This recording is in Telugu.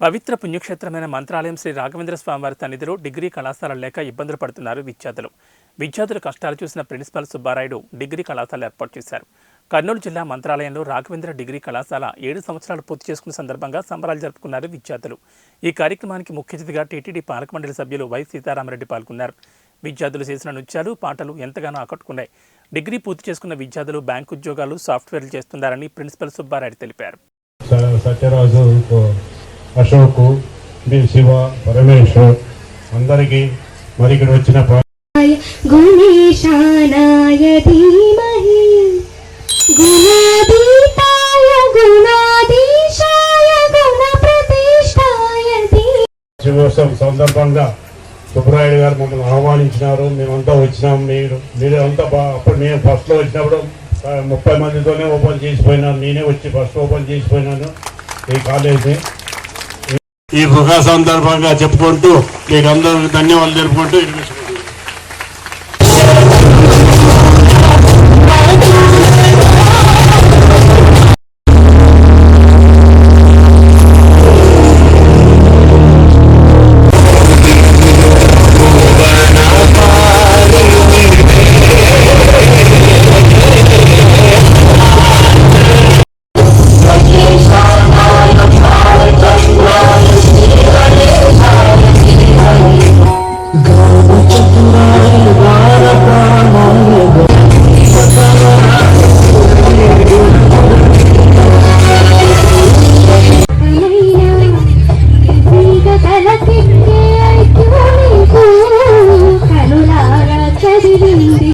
పవిత్ర పుణ్యక్షేత్రమైన మంత్రాలయం శ్రీ రాఘవేంద్ర స్వామివారి సన్నిధిలో డిగ్రీ కళాశాల లేక ఇబ్బందులు పడుతున్నారు విద్యార్థులు. విద్యార్థుల కష్టాలు చూసిన ప్రిన్సిపల్ సుబ్బారాయుడు డిగ్రీ కళాశాల ఏర్పాటు చేశారు. కర్నూలు జిల్లా మంత్రాలయంలో రాఘవేంద్ర డిగ్రీ కళాశాల ఏడు సంవత్సరాలు పూర్తి చేసుకున్న సందర్భంగా సంబరాలు జరుపుకున్నారు విద్యార్థులు. ఈ కార్యక్రమానికి ముఖ్య అతిథిగా టీటీడీ పాలక మండలి సభ్యులు వై సీతారామరెడ్డి పాల్గొన్నారు. విద్యార్థులు చేసిన నృత్యాలు పాటలు ఎంతగానో ఆకట్టుకున్నాయి. డిగ్రీ పూర్తి చేసుకున్న విద్యార్థులు బ్యాంకు ఉద్యోగాలు సాఫ్ట్వేర్లు చేస్తున్నారని ప్రిన్సిపల్ సుబ్బారాయుడు తెలిపారు. సత్యరాజు అశోక్ బి శివ పరమేశ్వర్ అందరికీ మరి ఇక్కడ వచ్చిన శివోత్సవం సందర్భంగా సుబ్బరాయుడు గారు మమ్మల్ని ఆహ్వానించినారు. మేమంతా వచ్చినాం. మీరు మీరు అంతా అప్పుడు నేను ఫస్ట్లో వచ్చినప్పుడు ముప్పై మందితోనే ఓపెన్ చేసిపోయినాను. నేనే వచ్చి ఫస్ట్ ఓపెన్ చేసిపోయినాను ఈ కాలేజీ ఈ శుభ సందర్భంగా చెప్పుకుంటూ మీకు అందరూ ధన్యవాదాలు తెలుపుకుంటూ